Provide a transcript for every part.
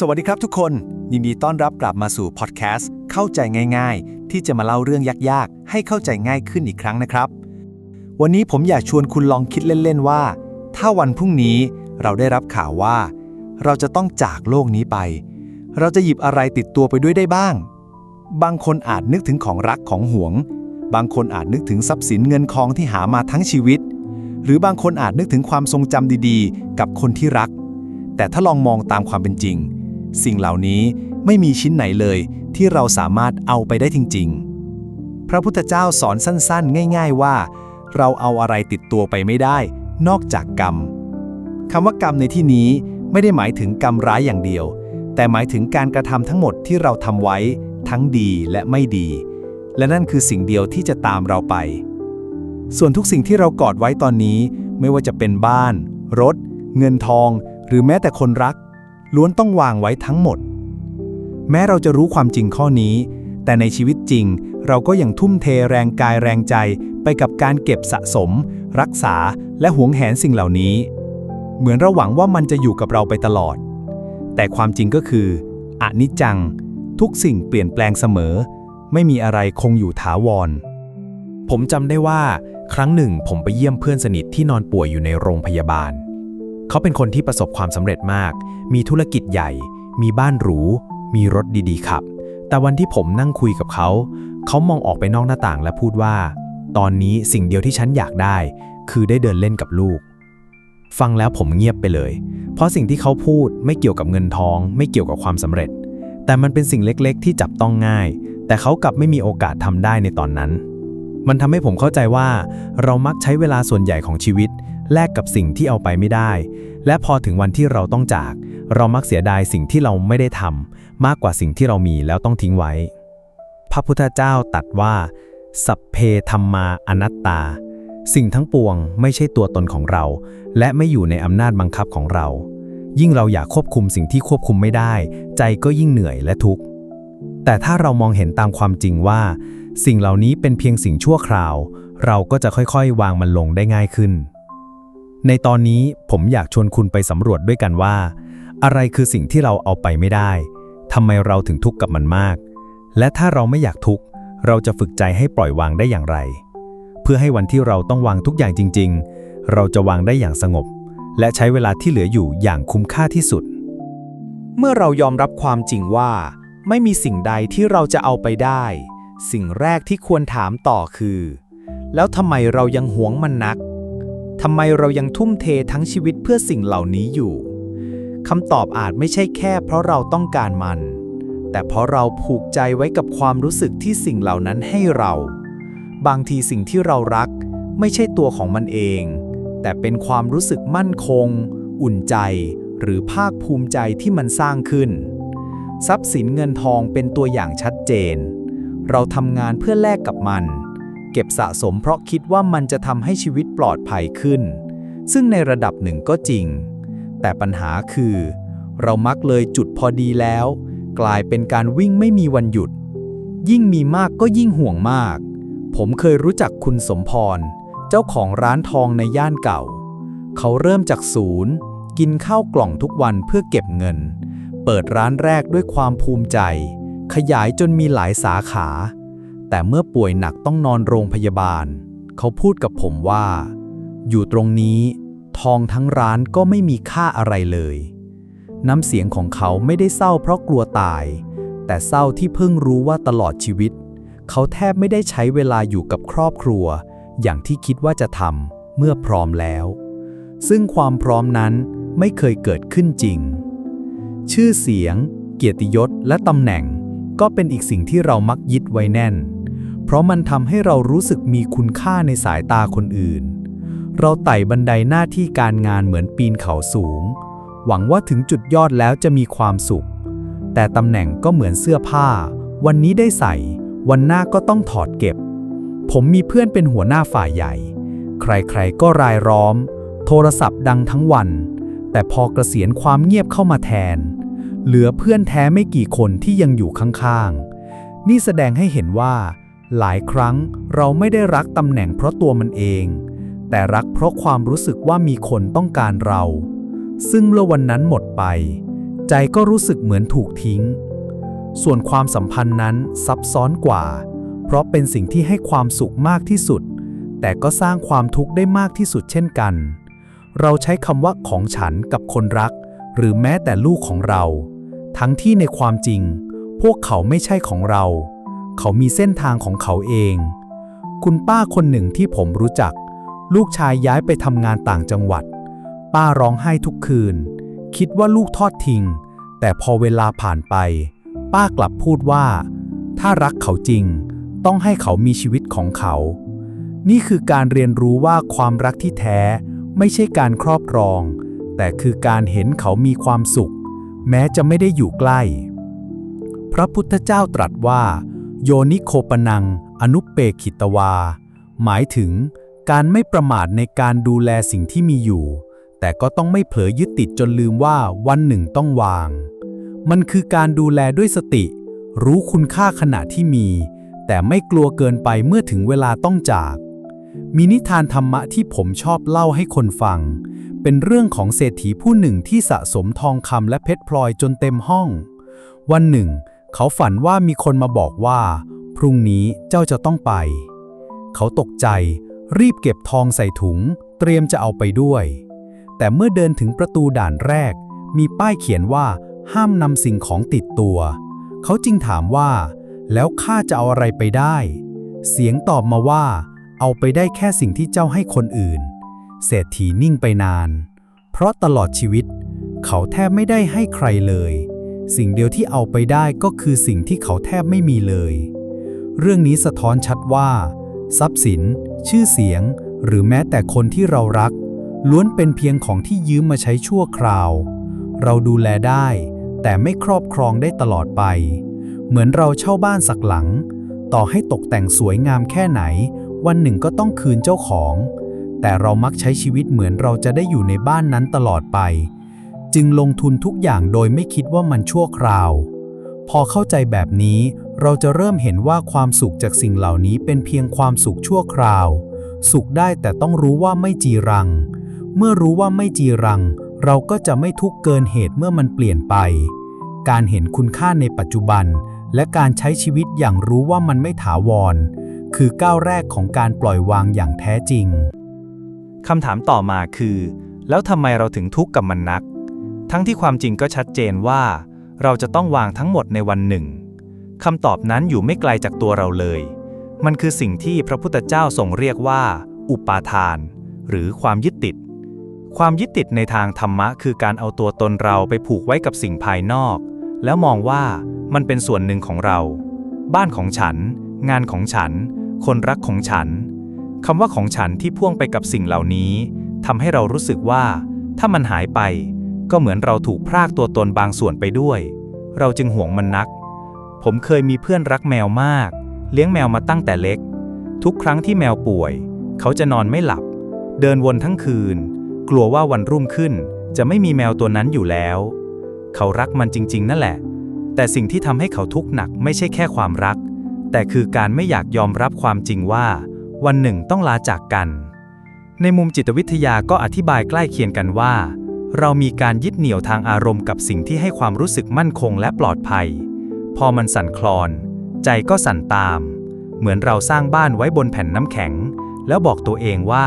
สวัสดีครับทุกคน ยินดีต้อนรับกลับมาสู่พอดแคสต์เข้าใจง่าย ๆ ที่จะมาเล่าเรื่องยากๆ ให้เข้าใจง่ายขึ้นอีกครั้งนะครับ วันนี้ผมอยากชวนคุณลองคิดเล่นๆว่า ถ้าวันพรุ่งนี้เราได้รับข่าวว่า เราจะต้องจากโลกนี้ไป เราจะหยิบอะไรติดตัวไปด้วยได้บ้าง บางคนอาจนึกถึงของรักของหวง บางคนอาจนึกถึงทรัพย์สินเงินทองที่หามาทั้งชีวิต หรือบางคนอาจนึกถึงความทรงจำดีๆ กับคนที่รัก แต่ถ้าลองมองตามความเป็นจริง สิ่งเหล่านี้ไม่มีชิ้นไหนเลยที่เราสามารถเอาไปได้จริง ๆ พระพุทธเจ้าสอนสั้นๆ ง่าย ๆว่า เราเอาอะไรติดตัวไปไม่ได้ นอกจากกรรมคำว่ากรรมในที่นี้ไม่ได้หมายถึงกรรมร้ายอย่างเดียว แต่หมายถึงการกระทำทั้งหมดที่เราทำไว้ทั้งดีและไม่ดี และนั่นคือสิ่งเดียวที่จะตามเราไป ส่วนทุกสิ่งที่เรากอดไว้ตอนนี้ ไม่ว่าจะเป็นบ้าน รถ เงินทอง หรือแม้แต่คนรัก ล้วนต้องวางไว้ทั้งหมด แม้เราจะรู้ความจริงข้อนี้ แต่ในชีวิตจริง เราก็ยังทุ่มเทแรงกายแรงใจไปกับการเก็บสะสม รักษาและหวงแหนสิ่งเหล่านี้ เหมือนเราหวังว่ามันจะอยู่กับเราไปตลอด แต่ความจริงก็คืออนิจจัง ทุกสิ่งเปลี่ยนแปลงเสมอ ไม่มีอะไรคงอยู่ถาวร ผมจำได้ว่า ครั้งหนึ่งผมไปเยี่ยมเพื่อนสนิทที่นอนป่วยอยู่ในโรงพยาบาล เขาเป็นคนที่ประสบความสำเร็จมาก มีธุรกิจใหญ่ มีบ้านหรู มีรถดีๆขับ แต่วันที่ผมนั่งคุยกับเขา เขามองออกไปนอกหน้าต่างและพูดว่า ตอนนี้สิ่งเดียวที่ฉันอยากได้ คือได้เดินเล่นกับลูก ฟังแล้วผมเงียบไปเลย เพราะสิ่งที่เขาพูดไม่เกี่ยวกับเงินทอง ไม่เกี่ยวกับความสำเร็จ แต่มันเป็นสิ่งเล็กๆ ที่จับต้องง่าย แต่เขากลับไม่มีโอกาสทำได้ในตอนนั้นมันทำให้ผมเข้าใจว่า เรามักใช้เวลาส่วนใหญ่ของชีวิต แลกกับสิ่งที่เอาไปไม่ได้ และพอถึงวันที่เราต้องจาก เรามักเสียดายสิ่งที่เราไม่ได้ทำมากกว่าสิ่งที่เรามีแล้วต้องทิ้งไว้ พระพุทธเจ้าตรัสว่า สัพเพธรรมาอนัตตา สิ่งทั้งปวงไม่ใช่ตัวตนของเรา และไม่อยู่ในอำนาจบังคับของเรา ยิ่งเราอยากควบคุมสิ่งที่ควบคุมไม่ได้ ใจก็ยิ่งเหนื่อยและทุกข์แต่ถ้าเรามองเห็นตามความจริงว่า สิ่งเหล่านี้เป็นเพียงสิ่งชั่วคราว เราก็จะค่อยๆ วางมันลงได้ง่ายขึ้น ในตอนนี้ผมอยากชวนคุณไปสำรวจด้วยกันว่า อะไรคือสิ่งที่เราเอาไปไม่ได้ทำไมเราถึงทุกข์กับมันมาก และถ้าเราไม่อยากทุกข์ เราจะฝึกใจให้ปล่อยวางได้อย่างไร เพื่อให้วันที่เราต้องวางทุกอย่างจริง ๆ เราจะวางได้อย่างสงบ และใช้เวลาที่เหลืออยู่อย่างคุ้มค่าที่สุด เมื่อเรายอมรับความจริงว่า ไม่มีสิ่งใดที่เราจะเอาไปได้ สิ่งแรกที่ควรถามต่อคือ แล้วทำไมเรายังหวงมันนัก ทำไมเรายังทุ่มเททั้งชีวิตเพื่อสิ่งเหล่านี้อยู่คำตอบอาจไม่ใช่แค่เพราะเราต้องการมัน แต่เพราะเราผูกใจไว้กับความรู้สึกที่สิ่งเหล่านั้นให้เรา บางทีสิ่งที่เรารัก ไม่ใช่ตัวของมันเอง แต่เป็นความรู้สึกมั่นคง อุ่นใจ หรือภาคภูมิใจที่มันสร้างขึ้น ทรัพย์สินเงินทองเป็นตัวอย่างชัดเจน เราทำงานเพื่อแลกกับมัน เก็บสะสมเพราะคิดว่ามันจะทำให้ชีวิตปลอดภัยขึ้น ซึ่งในระดับหนึ่งก็จริง แต่ปัญหาคือ เรามักเลยจุดพอดีแล้ว กลายเป็นการวิ่งไม่มีวันหยุด ยิ่งมีมากก็ยิ่งห่วงมาก ผมเคยรู้จักคุณสมพร เจ้าของร้านทองในย่านเก่า เขาเริ่มจากศูนย์ กินข้าวกล่องทุกวันเพื่อเก็บเงิน เปิดร้านแรกด้วยความภูมิใจ ขยายจนมีหลายสาขา แต่เมื่อป่วยหนักต้องนอนโรงพยาบาล เขาพูดกับผมว่า อยู่ตรงนี้ ทองทั้งร้านก็ไม่มีค่าอะไรเลย น้ำเสียงของเขาไม่ได้เศร้าเพราะกลัวตาย แต่เศร้าที่เพิ่งรู้ว่าตลอดชีวิต เขาแทบไม่ได้ใช้เวลาอยู่กับครอบครัว อย่างที่คิดว่าจะทำเมื่อพร้อมแล้ว ซึ่งความพร้อมนั้นไม่เคยเกิดขึ้นจริง ชื่อเสียง เกียรติยศและตำแหน่งก็เป็นอีกสิ่งที่เรามักยึดไว้แน่น เพราะมันทำให้เรารู้สึกมีคุณค่าในสายตาคนอื่น เราไต่บันไดหน้าที่การงานเหมือนปีนเขาสูง หวังว่าถึงจุดยอดแล้วจะมีความสุข แต่ตำแหน่งก็เหมือนเสื้อผ้า วันนี้ได้ใส่ วันหน้าก็ต้องถอดเก็บ ผมมีเพื่อนเป็นหัวหน้าฝ่ายใหญ่ ใครๆก็รายล้อม โทรศัพท์ดังทั้งวัน แต่พอกเกษียณความเงียบเข้ามาแทน เหลือเพื่อนแท้ไม่กี่คนที่ยังอยู่ข้างๆ นี่แสดงให้เห็นว่า หลายครั้งเราไม่ได้รักตำแหน่งเพราะตัวมันเอง แต่รักเพราะความรู้สึกว่ามีคนต้องการเรา ซึ่งเมื่อวันนั้นหมดไป ใจก็รู้สึกเหมือนถูกทิ้ง ส่วนความสัมพันธ์นั้นซับซ้อนกว่า เพราะเป็นสิ่งที่ให้ความสุขมากที่สุด แต่ก็สร้างความทุกข์ได้มากที่สุดเช่นกัน เราใช้คำว่าของฉันกับคนรัก หรือแม้แต่ลูกของเรา ทั้งที่ในความจริง พวกเขาไม่ใช่ของเรา เขามีเส้นทางของเขาเอง คุณป้าคนหนึ่งที่ผมรู้จัก ลูกชายย้ายไปทำงานต่างจังหวัด ป้าร้องไห้ทุกคืน คิดว่าลูกทอดทิ้ง แต่พอเวลาผ่านไป ป้ากลับพูดว่า ถ้ารักเขาจริง ต้องให้เขามีชีวิตของเขา นี่คือการเรียนรู้ว่าความรักที่แท้ไม่ใช่การครอบครอง แต่คือการเห็นเขามีความสุข แม้จะไม่ได้อยู่ใกล้ พระพุทธเจ้าตรัสว่า โยนิโคปนัง อนุเปขิตวา หมายถึงการไม่ประมาทในการดูแลสิ่งที่มีอยู่ แต่ก็ต้องไม่เผลอยึดติดจนลืมว่าวันหนึ่งต้องวาง มันคือการดูแลด้วยสติ รู้คุณค่าขณะที่มี แต่ไม่กลัวเกินไปเมื่อถึงเวลาต้องจาก มีนิทานธรรมะที่ผมชอบเล่าให้คนฟัง เป็นเรื่องของเศรษฐีผู้หนึ่งที่สะสมทองคำและเพชรพลอยจนเต็มห้อง วันหนึ่ง เขาฝันว่ามีคนมาบอกว่า พรุ่งนี้เจ้าจะต้องไป เขาตกใจ รีบเก็บทองใส่ถุง เตรียมจะเอาไปด้วย แต่เมื่อเดินถึงประตูด่านแรก มีป้ายเขียนว่า ห้ามนำสิ่งของติดตัว เขาจึงถามว่า แล้วข้าจะเอาอะไรไปได้ เสียงตอบมาว่า เอาไปได้แค่สิ่งที่เจ้าให้คนอื่น เศรษฐีนิ่งไปนาน เพราะตลอดชีวิต เขาแทบไม่ได้ให้ใครเลย สิ่งเดียวที่เอาไปได้ก็คือสิ่งที่เขาแทบไม่มีเลย เรื่องนี้สะท้อนชัดว่า ทรัพย์สิน ชื่อเสียง หรือแม้แต่คนที่เรารัก ล้วนเป็นเพียงของที่ยืมมาใช้ชั่วคราว เราดูแลได้ แต่ไม่ครอบครองได้ตลอดไป เหมือนเราเช่าบ้านสักหลัง ต่อให้ตกแต่งสวยงามแค่ไหน วันหนึ่งก็ต้องคืนเจ้าของ แต่เรามักใช้ชีวิตเหมือนเราจะได้อยู่ในบ้านนั้นตลอดไป จึงลงทุนทุกอย่างโดยไม่คิดว่ามันชั่วคราว พอเข้าใจแบบนี้เราจะเริ่มเห็นว่าความสุขจากสิ่งเหล่านี้เป็นเพียงความสุขชั่วคราว สุขได้แต่ต้องรู้ว่าไม่จีรัง เมื่อรู้ว่าไม่จีรัง เราก็จะไม่ทุกข์เกินเหตุเมื่อมันเปลี่ยนไป การเห็นคุณค่าในปัจจุบัน และการใช้ชีวิตอย่างรู้ว่ามันไม่ถาวร คือก้าวแรกของการปล่อยวางอย่างแท้จริงคำถามต่อมาคือ แล้วทำไมเราถึงทุกข์กับมันนัก ทั้งที่ความจริงก็ชัดเจนว่า เราจะต้องวางทั้งหมดในวันหนึ่งคำตอบนั้นอยู่ไม่ไกลจากตัวเราเลย มันคือสิ่งที่พระพุทธเจ้าทรงเรียกว่า อุปาทาน หรือความยึดติด ความยึดติดในทางธรรมะ คือการเอาตัวตนเราไปผูกไว้กับสิ่งภายนอก แล้วมองว่ามันเป็นส่วนหนึ่งของเรา บ้านของฉัน งานของฉัน คนรักของฉันคำว่าของฉันที่พ่วงไปกับสิ่งเหล่านี้ทำให้เรารู้สึกว่า ถ้ามันหายไป ก็เหมือนเราถูกพรากตัวตนบางส่วนไปด้วย เราจึงห่วงมันนัก ผมเคยมีเพื่อนรักแมวมาก เลี้ยงแมวมาตั้งแต่เล็ก ทุกครั้งที่แมวป่วย เขาจะนอนไม่หลับ เดินวนทั้งคืน กลัวว่าวันรุ่งขึ้นจะไม่มีแมวตัวนั้นอยู่แล้ว เขารักมันจริง ๆ นั่นแหละ แต่สิ่งที่ทำให้เขาทุกข์หนักไม่ใช่แค่ความรัก แต่คือการไม่อยากยอมรับความจริงว่า วันหนึ่งต้องลาจากกัน ในมุมจิตวิทยาก็อธิบายใกล้เคียงกันว่า เรามีการยึดเหนี่ยวทางอารมณ์กับสิ่งที่ให้ความรู้สึกมั่นคงและปลอดภัย พอมันสั่นคลอน ใจก็สั่นตาม เหมือนเราสร้างบ้านไว้บนแผ่นน้ำแข็ง แล้วบอกตัวเองว่า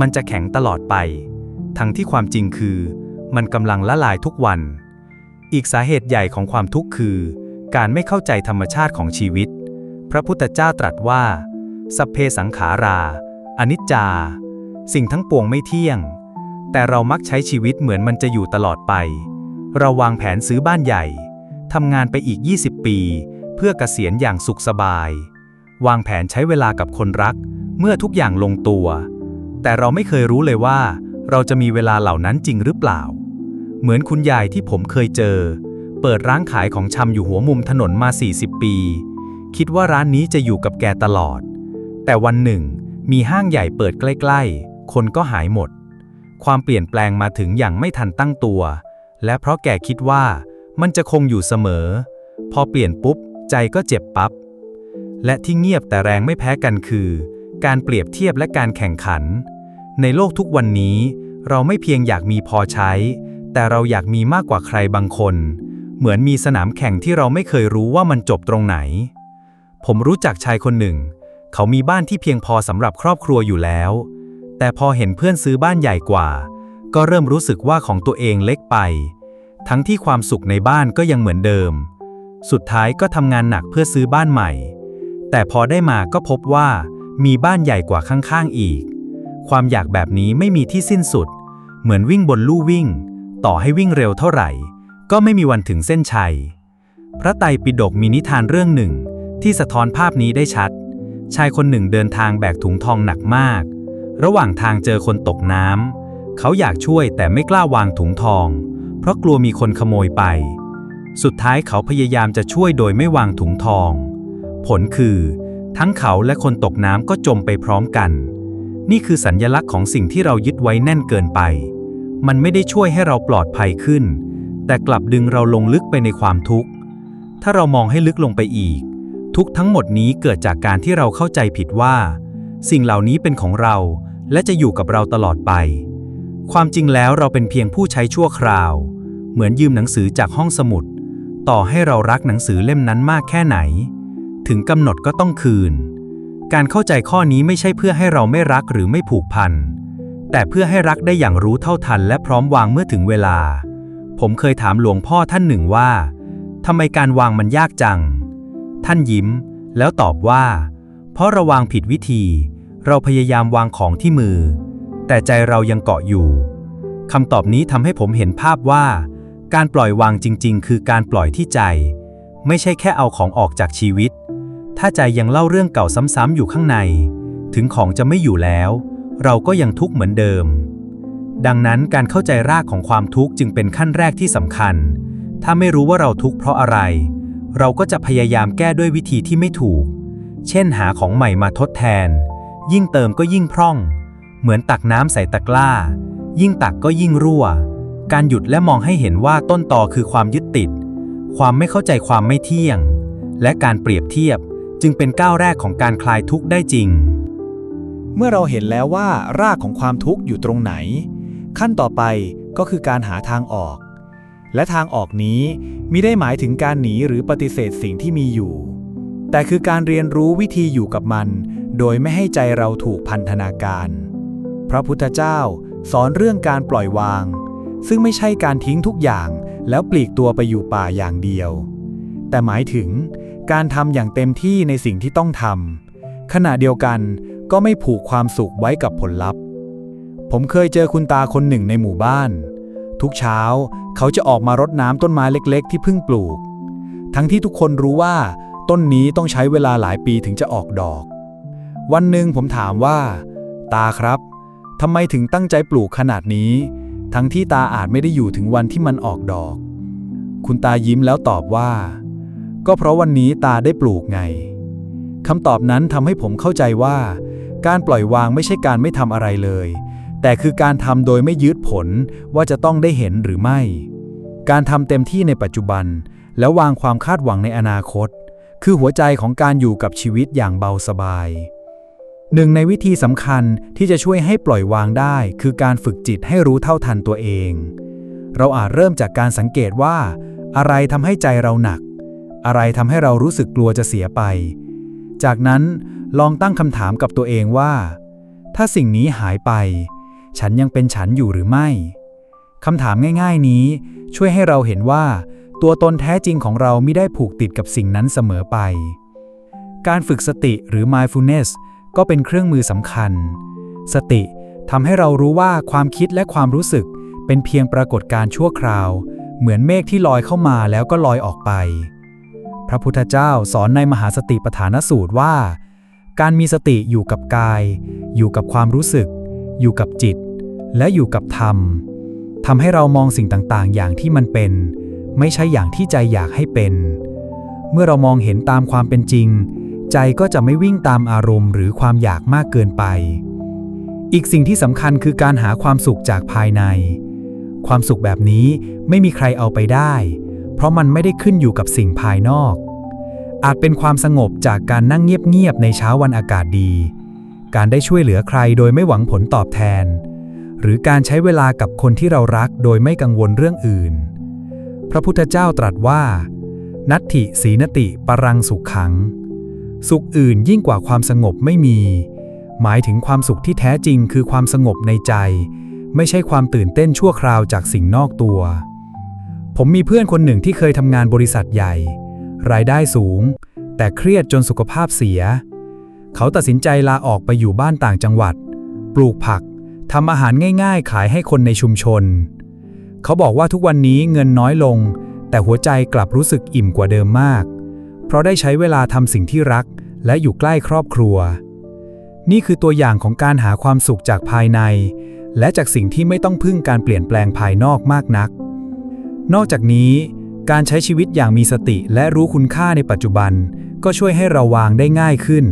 มันจะแข็งตลอดไป ทั้งที่ความจริงคือ มันกำลังละลายทุกวัน อีกสาเหตุใหญ่ของความทุกข์คือ การไม่เข้าใจธรรมชาติของชีวิต พระพุทธเจ้าตรัสว่า สัพเพสังขารา อนิจจา สิ่งทั้งปวงไม่เที่ยง แต่เรามักใช้ชีวิตเหมือนมันจะอยู่ตลอดไป เราวางแผนซื้อบ้านใหญ่ ทำงานไปอีก 20 ปี เพื่อเกษียณอย่างสุขสบาย วางแผนใช้เวลากับคนรัก เมื่อทุกอย่างลงตัว แต่เราไม่เคยรู้เลยว่า เราจะมีเวลาเหล่านั้นจริงหรือเปล่า เหมือนคุณยายที่ผมเคยเจอ เปิดร้านขายของชำอยู่หัวมุมถนนมา 40 ปี คิดว่าร้านนี้จะอยู่กับแกตลอด แต่วันหนึ่ง มีห้างใหญ่เปิดใกล้ ๆ คนก็หายหมด ความเปลี่ยนแปลงมาถึงอย่างไม่ทันตั้งตัว และเพราะแกคิดว่ามันจะคงอยู่เสมอ พอเปลี่ยนปุ๊บ ใจก็เจ็บปับ๊บ และที่เงียบแต่แรงไม่แพ้กันคือ การเปรียบเทียบและการแข่งขัน ในโลกทุกวันนี้ เราไม่เพียงอยากมีพอใช้แแต่เราอยากมีมากกว่าใครบางคน เหมือนมีสนามแข่งที่เราไม่เคยรู้ว่ามันจบตรงไหน ผมรู้จักชายคนหนึ่ง เขามีบ้านที่เพียงพอสำหรับครอบครัวอยู่แล้ว แต่พอเห็นเพื่อนซื้อบ้านใหญ่กว่า ก็เริ่มรู้สึกว่าของตัวเองเล็กไป ทั้งที่ความสุขในบ้านก็ยังเหมือนเดิม สุดท้ายก็ทำงานหนักเพื่อซื้อบ้านใหม่ แต่พอได้มาก็พบว่ามีบ้านใหญ่กว่าข้างๆอีก ความอยากแบบนี้ไม่มีที่สิ้นสุด เหมือนวิ่งบนลู่วิ่ง ต่อให้วิ่งเร็วเท่าไหร่ ก็ไม่มีวันถึงเส้นชัย พระไตรปิฎกมีนิทานเรื่องหนึ่ง ที่สะท้อนภาพนี้ได้ชัด ชายคนหนึ่งเดินทางแบกถุงทองหนักมาก ระหว่างทางเจอคนตกน้ำ เขาอยากช่วยแต่ไม่กล้าวางถุงทอง เพราะกลัวมีคนขโมยไป สุดท้ายเขาพยายามจะช่วยโดยไม่วางถุงทอง ผลคือ ทั้งเขาและคนตกน้ำก็จมไปพร้อมกัน นี่คือสัญญลักษณ์ของสิ่งที่เรายึดไว้แน่นเกินไป มันไม่ได้ช่วยให้เราปลอดภัยขึ้น แต่กลับดึงเราลงลึกไปในความทุกข์ ถ้าเรามองให้ลึกลงไปอีก ทุกทั้งหมดนี้เกิดจากการที่เราเข้าใจผิดว่า สิ่งเหล่านี้เป็นของเรา และจะอยู่กับเราตลอดไป ความจริงแล้วเราเป็นเพียงผู้ใช้ชั่วคราว เหมือนยืมหนังสือจากห้องสมุด ต่อให้เรารักหนังสือเล่มนั้นมากแค่ไหน ถึงกำหนดก็ต้องคืน การเข้าใจข้อนี้ไม่ใช่เพื่อให้เราไม่รักหรือไม่ผูกพัน แต่เพื่อให้รักได้อย่างรู้เท่าทันและพร้อมวางเมื่อถึงเวลา ผมเคยถามหลวงพ่อท่านหนึ่งว่าทำไมการวางมันยากจัง ท่านยิ้ม แล้วตอบว่า เพราะเราวางผิดวิธี เราพยายามวางของที่มือ แต่ใจเรายังเกาะอยู่คำตอบนี้ทำให้ผมเห็นภาพว่า การปล่อยวางจริง ๆ คือการปล่อยที่ใจ ไม่ใช่แค่เอาของออกจากชีวิต ถ้าใจยังเล่าเรื่องเก่าซ้ำๆอยู่ข้างใน ถึงของจะไม่อยู่แล้ว เราก็ยังทุกข์เหมือนเดิม ดังนั้นการเข้าใจรากของความทุกข์จึงเป็นขั้นแรกที่สำคัญ ถ้าไม่รู้ว่าเราทุกข์เพราะอะไร เราก็จะพยายามแก้ด้วยวิธีที่ไม่ถูก เช่นหาของใหม่มาทดแทน ยิ่งเติมก็ยิ่งพร่อง เหมือนตักน้ำใส่ตะกร้า ยิ่งตักก็ยิ่งรั่ว การหยุดและมองให้เห็นว่าต้นตอคือความยึดติด ความไม่เข้าใจความไม่เที่ยง และการเปรียบเทียบจึงเป็นก้าวแรกของการคลายทุกข์ได้จริง เมื่อเราเห็นแล้วว่ารากของความทุกข์อยู่ตรงไหน ขั้นต่อไปก็คือการหาทางออก และทางออกนี้มิได้หมายถึงการหนีหรือปฏิเสธสิ่งที่มีอยู่ แต่คือการเรียนรู้วิธีอยู่กับมัน โดยไม่ให้ใจเราถูกพันธนาการ พระพุทธเจ้าสอนเรื่องการปล่อยวาง ซึ่งไม่ใช่การทิ้งทุกอย่างแล้วปลีกตัวไปอยู่ป่าอย่างเดียว แต่หมายถึงการทำอย่างเต็มที่ในสิ่งที่ต้องทำขณะเดียวกันก็ไม่ผูกความสุขไว้กับผลลัพธ์ ผมเคยเจอคุณตาคนหนึ่งในหมู่บ้าน ทุกเช้าเขาจะออกมารดน้ำต้นไม้เล็ก ๆ ที่เพิ่งปลูก ทั้งที่ทุกคนรู้ว่า ต้นนี้ต้องใช้เวลาหลายปีถึงจะออกดอก วันหนึ่งผมถามว่า ตาครับทำไมถึงตั้งใจปลูกขนาดนี้ ทั้งที่ตาอาจไม่ได้อยู่ถึงวันที่มันออกดอก คุณตายิ้มแล้วตอบว่า ก็เพราะวันนี้ตาได้ปลูกไงคำตอบนั้นทำให้ผมเข้าใจว่า การปล่อยวางไม่ใช่การไม่ทำอะไรเลย แต่คือการทำโดยไม่ยึดผลว่าจะต้องได้เห็นหรือไม่ การทำเต็มที่ในปัจจุบัน แล้ววางความคาดหวังในอนาคต คือหัวใจของการอยู่กับชีวิตอย่างเบาสบาย หนึ่งในวิธีสำคัญที่จะช่วยให้ปล่อยวางได้ คือการฝึกจิตให้รู้เท่าทันตัวเอง เราอาจเริ่มจากการสังเกตว่า อะไรทำให้ใจเราหนัก อะไรทำให้เรารู้สึกกลัวจะเสียไป จากนั้นลองตั้งคำถามกับตัวเองว่า ถ้าสิ่งนี้หายไป ฉันยังเป็นฉันอยู่หรือไม่คำถามง่ายๆนี้ ช่วยให้เราเห็นว่า ตัวตนแท้จริงของเราไม่ได้ผูกติดกับสิ่งนั้นเสมอไป การฝึกสติหรือ mindfulness ก็เป็นเครื่องมือสำคัญ สติทำให้เรารู้ว่าความคิดและความรู้สึกเป็นเพียงปรากฏการ์ชั่วคราว เหมือนเมฆที่ลอยเข้ามาแล้วก็ลอยออกไป พระพุทธเจ้าสอนในมหาสติปัฏฐานสูตรว่า การมีสติอยู่กับกาย อยู่กับความรู้สึก อยู่กับจิต และอยู่กับธรรมทำให้เรามองสิ่งต่างๆ อย่างที่มันเป็น ไม่ใช่อย่างที่ใจอยากให้เป็น เมื่อเรามองเห็นตามความเป็นจริง ใจก็จะไม่วิ่งตามอารมณ์หรือความอยากมากเกินไป อีกสิ่งที่สำคัญคือการหาความสุขจากภายใน ความสุขแบบนี้ไม่มีใครเอาไปได้ เพราะมันไม่ได้ขึ้นอยู่กับสิ่งภายนอก อาจเป็นความสงบจากการนั่งเงียบๆในเช้าวันอากาศดี การได้ช่วยเหลือใครโดยไม่หวังผลตอบแทน หรือการใช้เวลากับคนที่เรารักโดยไม่กังวลเรื่องอื่น พระพุทธเจ้าตรัสว่า นัตถิสีนติปรังสุขขัง สุขอื่นยิ่งกว่าความสงบไม่มี หมายถึงความสุขที่แท้จริงคือความสงบในใจ ไม่ใช่ความตื่นเต้นชั่วคราวจากสิ่งนอกตัว ผมมีเพื่อนคนหนึ่งที่เคยทำงานบริษัทใหญ่ รายได้สูง แต่เครียดจนสุขภาพเสีย เขาตัดสินใจลาออกไปอยู่บ้านต่างจังหวัด ปลูกผักทำอาหารง่าย ๆ ขายให้คนในชุมชน เขาบอกว่าทุกวันนี้เงินน้อยลง แต่หัวใจกลับรู้สึกอิ่มกว่าเดิมมาก เพราะได้ใช้เวลาทำสิ่งที่รัก และอยู่ใกล้ครอบครัว นี่คือตัวอย่างของการหาความสุขจากภายใน และจากสิ่งที่ไม่ต้องพึ่งการเปลี่ยนแปลงภายนอกมากนัก นอกจากนี้ การใช้ชีวิตอย่างมีสติและรู้คุณค่าในปัจจุบัน ก็ช่วยให้เราวางได้ง่ายขึ้น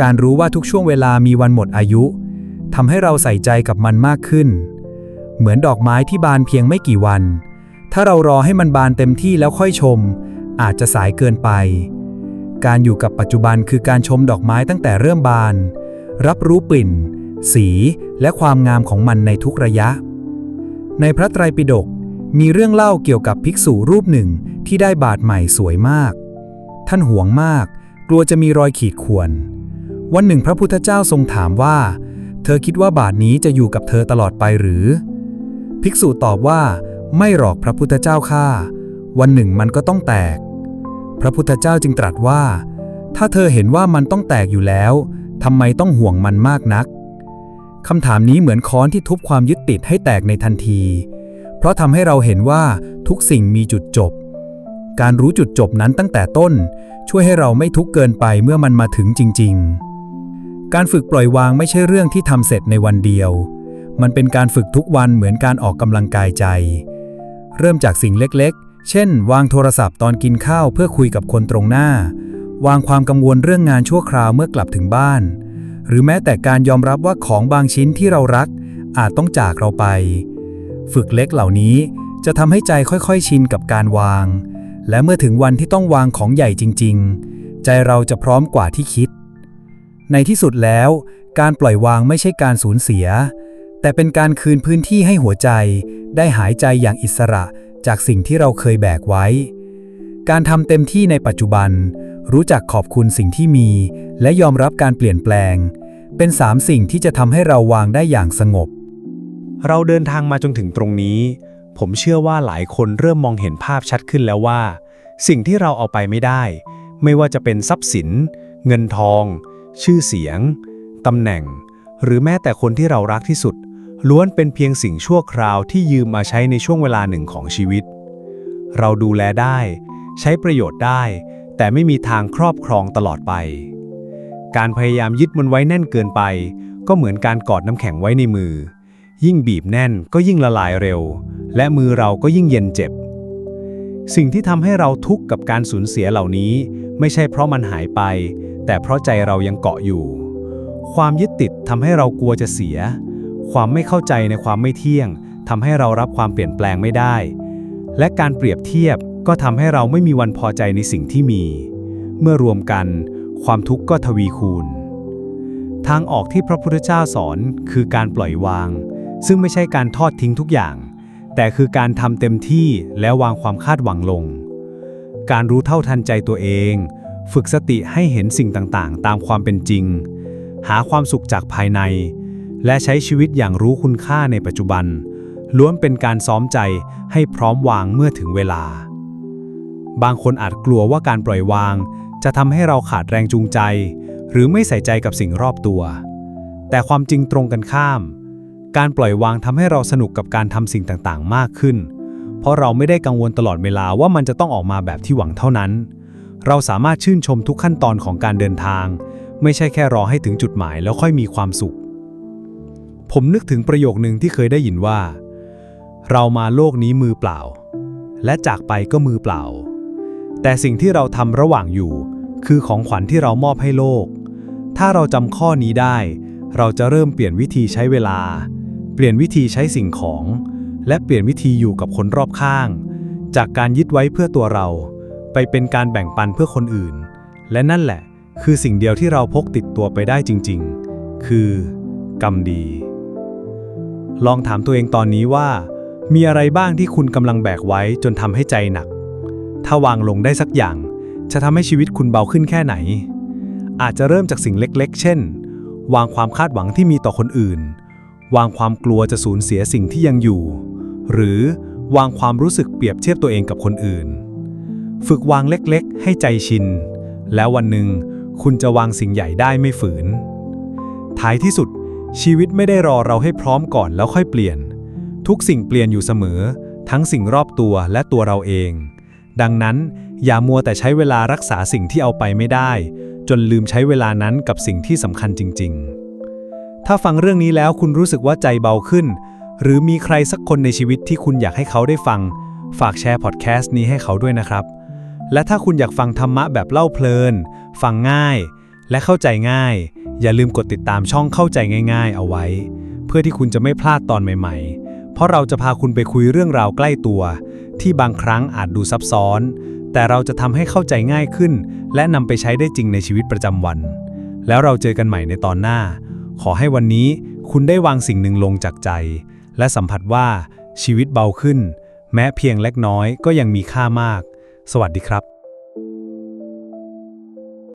การรู้ว่าทุกช่วงเวลามีวันหมดอายุทำให้เราใส่ใจกับมันมากขึ้น เหมือนดอกไม้ที่บานเพียงไม่กี่วัน ถ้าเรารอให้มันบานเต็มที่แล้วค่อยชม อาจจะสายเกินไป การอยู่กับปัจจุบันคือการชมดอกไม้ตั้งแต่เริ่มบาน รับรู้กลิ่น สีและความงามของมันในทุกระยะ ในพระไตรปิฎกมีเรื่องเล่าเกี่ยวกับภิกษุรูปหนึ่งที่ได้บาทใหม่สวยมาก ท่านห่วงมาก กลัวจะมีรอยขีดข่วน วันหนึ่งพระพุทธเจ้าทรงถามว่า เธอคิดว่าบาทนี้จะอยู่กับเธอตลอดไปหรือ ภิกษุตอบว่า ไม่หรอกพระพุทธเจ้าข้า วันหนึ่งมันก็ต้องแตก พระพุทธเจ้าจึงตรัสว่า ถ้าเธอเห็นว่ามันต้องแตกอยู่แล้วทำไมต้องห่วงมันมากนักคำถามนี้เหมือนค้อนที่ทุบความยึดติดให้แตกในทันที เพราะทำให้เราเห็นว่าทุกสิ่งมีจุดจบ การรู้จุดจบนั้นตั้งแต่ต้น ช่วยให้เราไม่ทุกข์เกินไปเมื่อมันมาถึงจริง ๆ การฝึกปล่อยวางไม่ใช่เรื่องที่ทำเสร็จในวันเดียว มันเป็นการฝึกทุกวันเหมือนการออกกำลังกายใจ เริ่มจากสิ่งเล็ก เช่น วางโทรศัพท์ตอนกินข้าวเพื่อคุยกับคนตรงหน้า วางความกังวลเรื่องงานชั่วคราวเมื่อกลับถึงบ้าน หรือแม้แต่การยอมรับว่าของบางชิ้นที่เรารัก อาจต้องจากเราไป ฝึกเล็กเหล่านี้จะทำให้ใจค่อยๆชินกับการวาง และเมื่อถึงวันที่ต้องวางของใหญ่จริง ๆ ใจเราจะพร้อมกว่าที่คิด ในที่สุดแล้ว การปล่อยวางไม่ใช่การสูญเสีย แต่เป็นการคืนพื้นที่ให้หัวใจ ได้หายใจอย่างอิสระ จากสิ่งที่เราเคยแบกไว้ การทำเต็มที่ในปัจจุบัน รู้จักขอบคุณสิ่งที่มี และยอมรับการเปลี่ยนแปลง เป็นสามสิ่งที่จะทำให้เราวางได้อย่างสงบ เราเดินทางมาจนถึงตรงนี้ ผมเชื่อว่าหลายคนเริ่มมองเห็นภาพชัดขึ้นแล้วว่า สิ่งที่เราเอาไปไม่ได้ ไม่ว่าจะเป็นทรัพย์สิน เงินทอง ชื่อเสียงตำแหน่ง หรือแม้แต่คนที่เรารักที่สุด ล้วนเป็นเพียงสิ่งชั่วคราวที่ยืมมาใช้ในช่วงเวลาหนึ่งของชีวิต เราดูแลได้ ใช้ประโยชน์ได้ แต่ไม่มีทางครอบครองตลอดไป การพยายามยึดมันไว้แน่นเกินไป ก็เหมือนการกอดน้ำแข็งไว้ในมือ ยิ่งบีบแน่นก็ยิ่งละลายเร็ว และมือเราก็ยิ่งเย็นเจ็บ สิ่งที่ทำให้เราทุกข์กับการสูญเสียเหล่านี้ ไม่ใช่เพราะมันหายไป แต่เพราะใจเรายังเกาะอยู่ ความยึดติดทำให้เรากลัวจะเสีย ความไม่เข้าใจในความไม่เที่ยงทำให้เรารับความเปลี่ยนแปลงไม่ได้ และการเปรียบเทียบก็ทำให้เราไม่มีวันพอใจในสิ่งที่มี เมื่อรวมกัน ความทุกข์ก็ทวีคูณ ทางออกที่พระพุทธเจ้าสอนคือการปล่อยวาง ซึ่งไม่ใช่การทอดทิ้งทุกอย่าง แต่คือการทำเต็มที่และวางความคาดหวังลง การรู้เท่าทันใจตัวเอง ฝึกสติให้เห็นสิ่งต่างๆ ตามความเป็นจริง หาความสุขจากภายใน และใช้ชีวิตอย่างรู้คุณค่าในปัจจุบัน ล้วนเป็นการซ้อมใจให้พร้อมวางเมื่อถึงเวลา บางคนอาจกลัวว่าการปล่อยวาง จะทำให้เราขาดแรงจูงใจ หรือไม่ใส่ใจกับสิ่งรอบตัว แต่ความจริงตรงกันข้าม การปล่อยวางทำให้เราสนุกกับการทำสิ่งต่างๆ มากขึ้น เพราะเราไม่ได้กังวลตลอดเวลาว่ามันจะต้องออกมาแบบที่หวังเท่านั้น เราสามารถชื่นชมทุกขั้นตอนของการเดินทาง ไม่ใช่แค่รอให้ถึงจุดหมายแล้วค่อยมีความสุข ผมนึกถึงประโยคหนึ่งที่เคยได้ยินว่า เรามาโลกนี้มือเปล่า และจากไปก็มือเปล่า แต่สิ่งที่เราทำระหว่างอยู่ คือของขวัญที่เรามอบให้โลก ถ้าเราจำข้อนี้ได้ เราจะเริ่มเปลี่ยนวิธีใช้เวลา เปลี่ยนวิธีใช้สิ่งของ และเปลี่ยนวิธีอยู่กับคนรอบข้าง จากการยึดไว้เพื่อตัวเรา ไปเป็นการแบ่งปันเพื่อคนอื่น และนั่นแหละ คือสิ่งเดียวที่เราพกติดตัวไปได้จริง ๆ คือกรรมดี ลองถามตัวเองตอนนี้ว่า มีอะไรบ้างที่คุณกำลังแบกไว้จนทำให้ใจหนัก ถ้าวางลงได้สักอย่าง จะทำให้ชีวิตคุณเบาขึ้นแค่ไหน อาจจะเริ่มจากสิ่งเล็กๆ เช่น วางความคาดหวังที่มีต่อคนอื่น วางความกลัวจะสูญเสียสิ่งที่ยังอยู่ หรือวางความรู้สึกเปรียบเทียบตัวเองกับคนอื่น ฝึกวางเล็กๆ ให้ใจชิน แล้ววันหนึ่งคุณจะวางสิ่งใหญ่ได้ไม่ฝืน ท้ายที่สุด ชีวิตไม่ได้รอเราให้พร้อมก่อนแล้วค่อยเปลี่ยน ทุกสิ่งเปลี่ยนอยู่เสมอ ทั้งสิ่งรอบตัวและตัวเราเอง ดังนั้นอย่ามัวแต่ใช้เวลารักษาสิ่งที่เอาไปไม่ได้ จนลืมใช้เวลานั้นกับสิ่งที่สำคัญจริง ๆ ถ้าฟังเรื่องนี้แล้วคุณรู้สึกว่าใจเบาขึ้น หรือมีใครสักคนในชีวิตที่คุณอยากให้เขาได้ฟัง ฝากแชร์พอดแคสต์นี้ให้เขาด้วยนะครับ และถ้าคุณอยากฟังธรรมะแบบเล่าเพลิน ฟังง่าย และเข้าใจง่าย อย่าลืมกดติดตามช่องเข้าใจง่าย ๆ เอาไว้ เพื่อที่คุณจะไม่พลาดตอนใหม่ๆ เพราะเราจะพาคุณไปคุยเรื่องราวใกล้ตัว ที่บางครั้งอาจดูซับซ้อน แต่เราจะทำให้เข้าใจง่ายขึ้น และนำไปใช้ได้จริงในชีวิตประจำวัน แล้วเราเจอกันใหม่ในตอนหน้า ขอให้วันนี้คุณได้วางสิ่งหนึ่งลงจากใจ และสัมผัสว่าชีวิตเบาขึ้น แม้เพียงเล็กน้อยก็ยังมีค่ามาก สวัสดีครับ